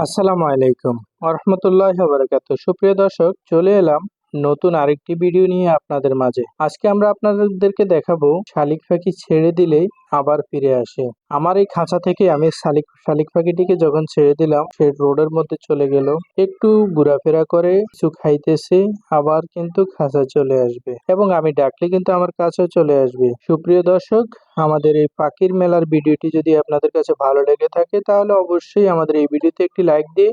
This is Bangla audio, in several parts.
আসসালামু আলাইকুম আরহামতুল্লাহ বারকাত সুপ্রিয় দর্শক চলে এলাম নতুন আরেকটি ভিডিও নিয়ে আপনাদের মাঝে। আজকে আমরা আপনাদেরকে দেখাবো শালিক পাখি ছেড়ে দিলে আবার ফিরে আসে। আমার এই খাঁচা থেকে আমি শালিক শালিক পাখিটিকে যখন ছেড়ে দিলাম, সে রোডের মধ্যে চলে গেল। একটু ঘোরাফেরা করে, কিছু খাইতেছে, আবার কিন্তু খাঁচা চলে আসবে। এবং আমি ডাকলে কিন্তু আমার কাছে চলে আসবে। সুপ্রিয় দর্শক, আমাদের এই পাখির মেলার ভিডিওটি যদি আপনাদের কাছে ভালো লেগে থাকে, তাহলে অবশ্যই আমাদের এই ভিডিওতে একটি লাইক দিয়ে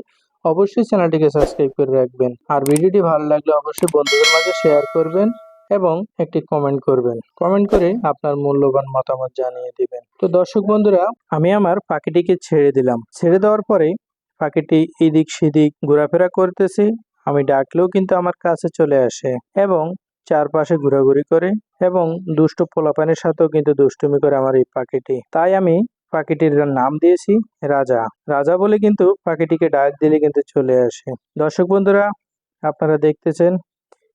অবশ্যই চ্যানেলটিকে সাবস্ক্রাইব করে রাখবেন। আর ভিডিওটি ভালো লাগলে অবশ্যই বন্ধুদের মাঝে শেয়ার করবেন এবং একটি কমেন্ট করবেন। কমেন্ট করে আপনার মূল্যবান মতামত জানিয়ে দিবেন। তো দর্শক বন্ধুরা, আমি আমার পাখিটিকে ছেড়ে দিলাম। ছেড়ে দেওয়ার পরে পাখিটি এদিক সেদিক ঘোরাফেরা করতেছে। আমি ডাকলেও কিন্তু আমার কাছে চলে আসে এবং চারপাশে ঘোরাঘুরি করে এবং দুষ্ট পোলাপানের সাথেও কিন্তু দুষ্টুমি করে আমার এই পাখিটি। তাই আমি পাখিটির নাম দিয়েছি রাজা। রাজা বলে কিন্তু পাখিটিকে ডাক দিলে কিন্তু চলে আসে। দর্শক বন্ধুরা, আপনারা দেখতেছেন,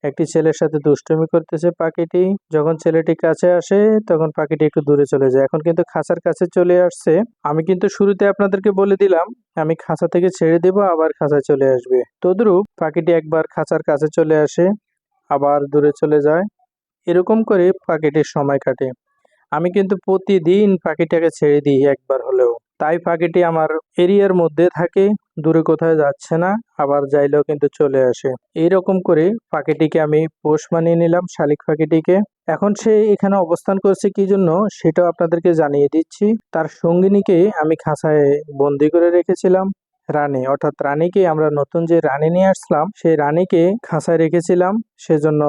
একটি ছেলের সাথে দুষ্টুমি করতেছে পাখিটি। যখন ছেলেটি কাছে আসে, তখন পাখিটি একটু দূরে চলে যায়। এখন কিন্তু খাঁচার কাছে চলে আসছে। আমি কিন্তু শুরুতে আপনাদেরকে বলে দিলাম, আমি খাঁচা থেকে ছেড়ে দেব, আবার খাঁচায় চলে আসবে। তদ্রুপ পাখিটি একবার খাঁচার কাছে চলে আসে, আবার দূরে চলে যায়। এরকম করে পাখিটির সময় কাটে। আমি কিন্তু প্রতিদিন পাখিটাকে ছেড়ে দিই একবার হলেও। তাই পাখিটি আমার এরিয়ার মধ্যে থাকে, দূরে কোথাও যাচ্ছে না, আবার যাইলেও কিন্তু চলে আসে। এইরকম করে পাখিটিকে আমি পোষ মানিয়ে নিলাম, শালিক পাখিটিকে। এখন সে এখানে অবস্থান করছে কি জন্য সেটাও আপনাদেরকে জানিয়ে দিচ্ছি। তার সঙ্গিনীকে আমি খাঁচায় বন্দি করে রেখেছিলাম, রানী। অর্থাৎ রানীকে আমরা নতুন যে রানী নিয়ে আসলাম, সেই রানীকে খাঁচায় রেখেছিলাম। সেজন্য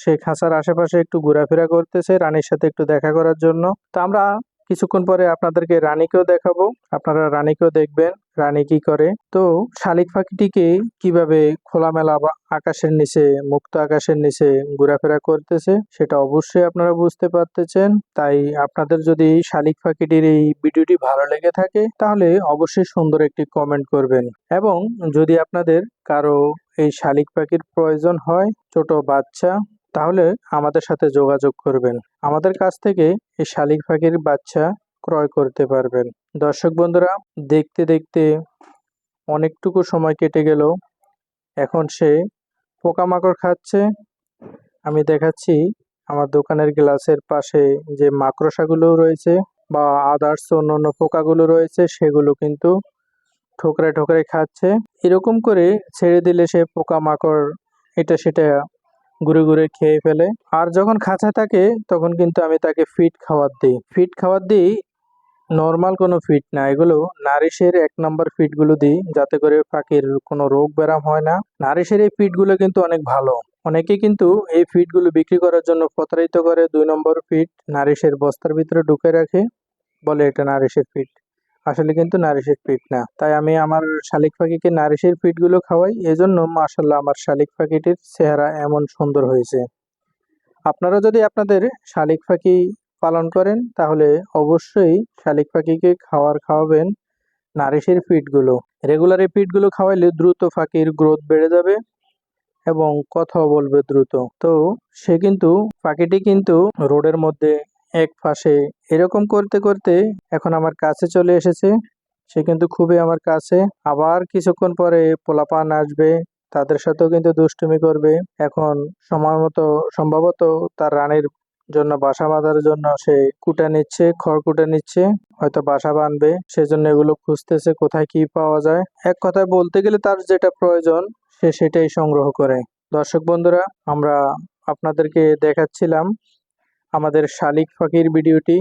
সে খাঁচার আশেপাশে একটু ঘোরাফেরা করতেছে, রানীর সাথে একটু দেখা করার জন্য। তো আমরা কিছুক্ষণ পরে আপনাদেরকে রানীকেও দেখাবো। আপনারা রানীকেও দেখবেন, রানী কি করে। তো শালিক পাখিটিকে কীভাবে খোলামেলা আকাশের নিচে, মুক্ত আকাশের নিচে ঘোরাফেরা করতেছে, সেটা অবশ্যই আপনারা বুঝতে পারতেছেন। তাই আপনাদের যদি শালিক পাখিটির এই ভিডিওটি ভালো লেগে থাকে, তাহলে অবশ্যই সুন্দর একটি কমেন্ট করবেন। এবং যদি আপনাদের কারও এই শালিক পাখির প্রয়োজন হয়, ছোট বাচ্চা তাহলে আমাদের সাথে যোগাযোগ করবেন। আমাদের কাছ থেকে এই শালিক পাখির বাচ্চা ক্রয় করতে পারবেন। দর্শক বন্ধুরা, দেখতে দেখতে অনেকটুকু সময় কেটে গেল। এখন সে পোকামাকড় খাচ্ছে। আমি দেখাচ্ছি আমার দোকানের গ্লাসের পাশে যে মাকড়সাগুলো রয়েছে বা আদার্স অন্য অন্য পোকাগুলো রয়েছে, সেগুলো কিন্তু ঠোকরে ঠোকরে খাচ্ছে। এরকম করে ছেড়ে দিলে সে পোকামাকড়, এটা সেটা ঘুরে ঘুরে খেয়ে ফেলে। আর যখন খাঁচা থাকে, তখন কিন্তু আমি তাকে ফিট খাবার দিই। ফিট খাবার দিই নর্মাল কোনো ফিট না। এগুলো নারিশের এক নম্বর ফিটগুলো দিই, যাতে করে পাখির কোনো রোগ ব্যারাম হয় না। নারিশের এই ফিটগুলো কিন্তু অনেক ভালো। অনেকে কিন্তু এই ফিটগুলো বিক্রি করার জন্য প্রতারিত করে। দুই নম্বর ফিট নারিশের বস্তার ভিতরে ঢুকে রাখে। বলে এটা নারিশের ফিট আসলে কিন্তু নারিশের ফিট না। তাই আমি আমার শালিক পাখিকে নারিশের ফিটগুলো খাওয়াই। এজন্য মাসাল্লাহ আমার শালিক পাখিটির চেহারা এমন সুন্দর হয়েছে। আপনারা যদি আপনাদের শালিক পাখি পালন করেন, তাহলে অবশ্যই শালিক পাখিকে খাওয়ার খাওয়াবেন নারিশের ফিডগুলো রেগুলার এই খাওয়াইলে দ্রুত পাখির গ্রোথ বেড়ে যাবে এবং কথাও বলবে দ্রুত। তো সে কিন্তু, পাখিটি কিন্তু রোডের মধ্যে এক পাশে। এরকম করতে করতে এখন আমার কাছে চলে এসেছে। সে কিন্তু খুবই আমার কাছে। আবার কিছুক্ষণ পরে পোলাপান আসবে। তাদের সাথেও কিন্তু দুষ্টুমি করবে। এখন সময় মতো সম্ভবত তার রানীর জন্য বাসা বাঁধার জন্য সে কুটা নিচ্ছে, খড় কুটা নিচ্ছে। হয়তো বাসা বাঁধবে। সেজন্য এগুলো খুঁজতেছে কোথায় কি পাওয়া যায়। এক কথায় বলতে গেলে তার যেটা প্রয়োজন, সে সেটাই সংগ্রহ করে। দর্শক বন্ধুরা, আমরা আপনাদেরকে দেখাচ্ছিলাম আমাদের শালিক পাখির ভিডিওটি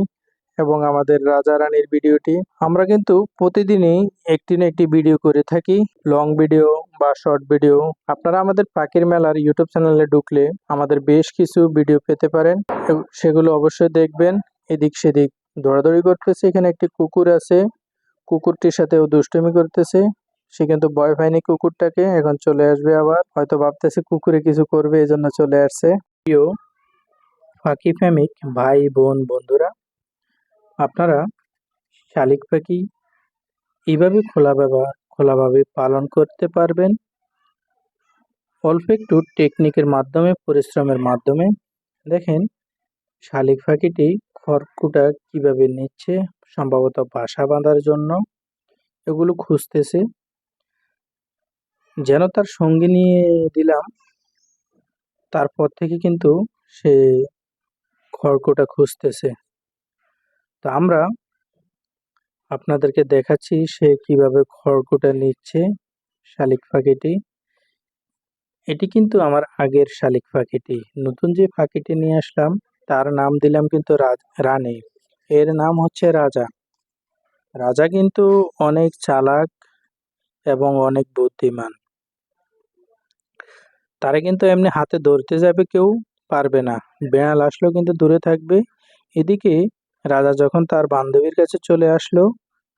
এবং আমাদের রাজা রানীর ভিডিওটি। আমরা কিন্তু প্রতিদিনই একটি না একটি ভিডিও করে থাকি। লং ভিডিও বা শর্ট ভিডিও। আপনারা আমাদের পাখির মেলার ইউটিউব চ্যানেলে ঢুকলে আমাদের বেশ কিছু ভিডিও পেতে পারেন। সেগুলো অবশ্যই দেখবেন। এদিক সেদিক দৌড়াদৌড়ি করতেছে। এখানে একটি কুকুর আছে। কুকুরটির সাথেও দুষ্টুমি করতেছে। সে কিন্তু ভয় পায়নি কুকুরটাকে। এখন চলে আসবে আবার। হয়তো ভাবতেছে কুকুরে কিছু করবে, এজন্য চলে আসছে। প্রিয় পাখি প্রেমিক ভাই, বোন, বন্ধুরা, আপনারা শালিক পাখি এইভাবে খোলা ব্যবহার, খোলাভাবে পালন করতে পারবেন। অল্প একটু টেকনিকের মাধ্যমে, পরিশ্রমের মাধ্যমে দেখেন শালিক পাখিটি খড়কুটা কীভাবে নিচ্ছে, সম্ভবত বাসা বাঁধার জন্য এগুলো খুঁজতেছে। যেন তার সঙ্গী নিয়ে দিলাম, তারপর থেকে কিন্তু সে খড়কুটা খুঁজতেছে। তো আমরা আপনাদেরকে দেখাচ্ছি সে কীভাবে খড়কোটা নিচ্ছে শালিক পাখিটি। এটি কিন্তু আমার আগের শালিক পাখিটি। নতুন যে পাখিটি নিয়ে আসলাম, তার নাম দিলাম কিন্তু রানী। এর নাম হচ্ছে রাজা। রাজা কিন্তু অনেক চালাক এবং অনেক বুদ্ধিমান। তারা কিন্তু এমনি হাতে ধরতে যাবে কেউ পারবে না। বেড়াল আসলেও কিন্তু দূরে থাকবে। এদিকে রাজা যখন তার বান্ধবীর কাছে চলে আসলো,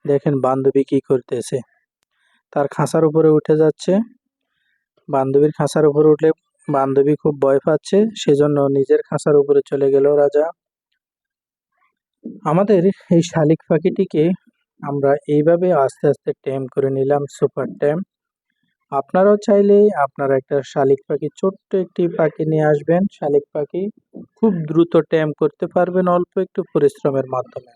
দেখেন বান্ধবী কি করতেছে। তার খাঁচার উপরে উঠে যাচ্ছে। বান্ধবীর খাঁচার উপরে উঠলে বান্ধবী খুব ভয় পাচ্ছে, সেজন্য নিজের খাঁচার উপরে চলে গেল রাজা। আমাদের এই শালিক পাখিটিকে আমরা এইভাবে আস্তে আস্তে ট্যাম করে নিলাম সুপার টেম আপনারাও চাইলে আপনারা একটা শালিক পাখি, ছোট্ট একটি পাখি নিয়ে আসবেন। শালিক পাখি খুব দ্রুত ট্যাম করতে পারবেন অল্প একটু পরিশ্রমের মাধ্যমে।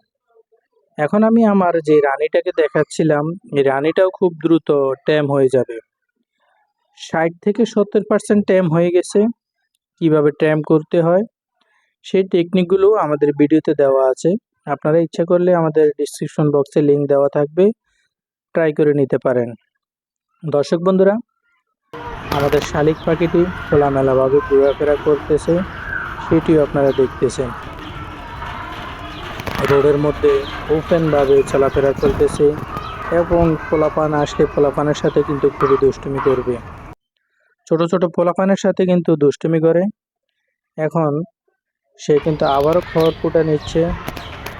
এখন আমি আমার যে রানীটাকে দেখাচ্ছিলাম, এই রানীটাও খুব দ্রুত ট্যাম হয়ে যাবে। ষাট থেকে সত্তর পার্সেন্ট ট্যাম হয়ে গেছে। কীভাবে ট্যাম করতে হয়? সেই টেকনিকগুলো আমাদের ভিডিওতে দেওয়া আছে। আপনারা ইচ্ছা করলে আমাদের ডিসক্রিপশন বক্সে লিংক দেওয়া থাকবে। ট্রাই করে নিতে পারেন। দর্শক বন্ধুরা, আমাদের শালিক পাখিটি খোলামেলাভাবে ঘোরাফেরা করতেছে, সেটিও আপনারা দেখতেছেন। রোডের মধ্যে ওপেনভাবে চলাফেরা করতেছে এবং পোলাপান আসলে পোলাপানের সাথে কিন্তু খুবই দুষ্টুমি করবে। ছোট ছোট পোলাপানের সাথে কিন্তু দুষ্টুমি করে। এখন সে কিন্তু আবারও খড় কুটা নিচ্ছে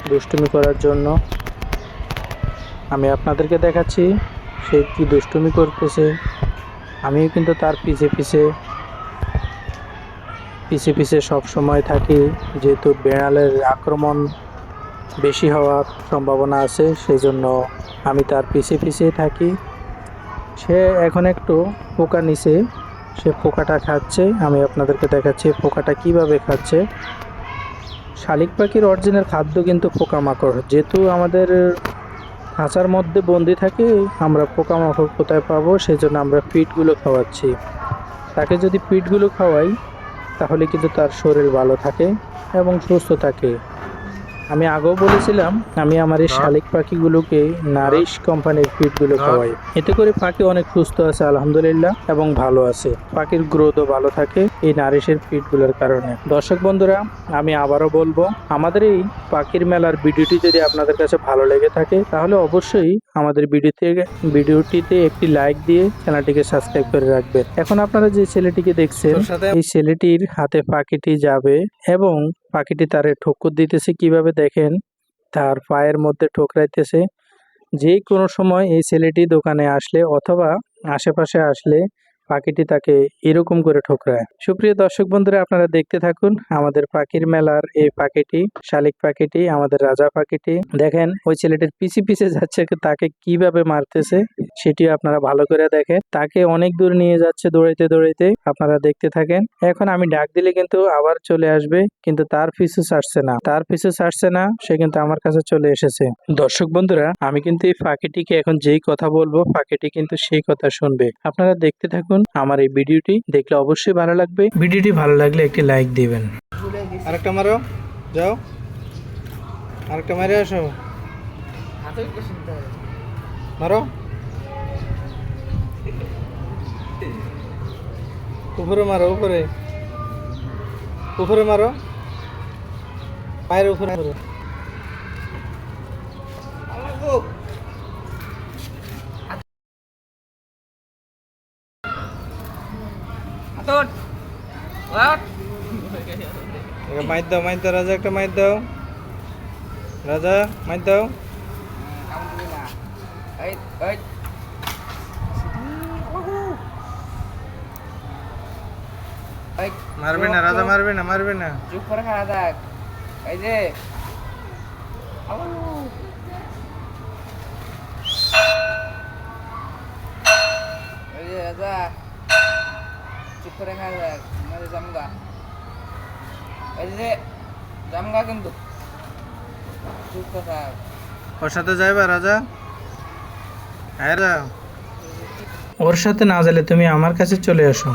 দুষ্টুমি করার জন্য। আমি আপনাদেরকে দেখাচ্ছি সে কি দুষ্টুমি করতেছে? আমিও কিন্তু তার পিছে পিছে পিছে পিছে সব সময় থাকি। যেহেতু বেড়ালের আক্রমণ বেশি হওয়ার সম্ভাবনা আছে সেই জন্য আমি তার পিছে পিছে থাকি। সে এখন একটু পোকা নিছে, সে পোকাটা খাচ্ছে। আমি আপনাদেরকে দেখাচ্ছি পোকাটা কীভাবে খাচ্ছে। শালিক পাখির অরিজিনাল খাদ্য কিন্তু পোকামাকড়। যেহেতু আমাদের খাঁচার মধ্যে বন্দি থাকে আমরা পোকামাকড় কোথায় পাবো সেই জন্য আমরা পিটগুলো খাওয়াচ্ছি। তাকে যদি পিটগুলো খাওয়াই তাহলে কিন্তু তার শরীর ভালো থাকে এবং সুস্থ থাকে। আমি আগেও বলেছিলাম আমি আমার এই শালিক পাখিগুলোকে নারিশ কোম্পানির পিটগুলো খাওয়াই। এতে করে পাখি অনেক সুস্থ আছে আলহামদুলিল্লাহ এবং ভালো আছে। পাখির গ্রোথও ভালো থাকে। এই নারিশের পিটগুলোর কারণে। দর্শক বন্ধুরা আমি আবারও বলব আমাদের এই পাখির মেলার ভিডিওটি যদি আপনাদের কাছে ভালো লেগে থাকে তাহলে অবশ্যই আমাদের ভিডিওতে ভিডিওটিতে একটি লাইক দিয়ে চ্যানেলটিকে সাবস্ক্রাইব করে রাখবেন। এখন আপনারা যে ছেলেটিকে দেখছেন এই ছেলেটির হাতে পাখিটি যাবে এবং পাখিটি তারে ঠোক্কর দিতেছে। কীভাবে দেখেন? তার পায়ের মধ্যে ঠোকরাইতেছে। যে কোনো সময় এই ছেলেটি দোকানে আসলে অথবা আশেপাশে আসলে পাখিটি তাকে এরকম করে ঠোকরায়। সুপ্রিয় দর্শক বন্ধুরা, আপনারা দেখতে থাকুন আমাদের পাখির মেলার এই পাখিটি, শালিক পাখিটি, আমাদের রাজা পাখিটি। দেখেন, ওই ছেলেটির পিছে পিছে যাচ্ছে, তাকে কীভাবে মারতেছে সেটিও আপনারা ভালো করে দেখেন। তাকে অনেক দূর নিয়ে যাচ্ছে দৌড়াইতে দৌড়াইতে। আপনারা দেখতে থাকেন। এখন আমি ডাক দিলে কিন্তু আবার চলে আসবে, কিন্তু তার পিছু ছাড়ছে না। তার পিছু ছাড়ছে না, সে কিন্তু আমার কাছে চলে এসেছে। দর্শক বন্ধুরা, আমি কিন্তু এই পাখিটিকে এখন যেই কথা বলব, পাখিটি কিন্তু সেই কথা শুনবে। আপনারা দেখতে থাকুন আমার এই ভিডিওটি দেখলে অবশ্যই ভালো লাগবে। ভিডিওটি ভালো লাগলে একটি লাইক দিবেন। আরেকটা মারো। যাও। আরেকটা মারে আসো। মারো। উপরে মারো উপরে। উপরে মারো। পায়ের উপরে মারো। মাইর দাও মাইর দাও, রাজা একটা মাইর দাও। রাজা, মাইর দাও। মারবে না, রাজা মারবে না মারবে না। চুপ করে খাওয়া দেখ এই যে। রাজা। চুপ করে খাওয়া দেখ আমাদের জামগা এই যে জামগা কিন্তু ওর সাথে যাইবা রাজা? হ্যাঁ ওর সাথে না গেলে তুমি আমার কাছে চলে আসো।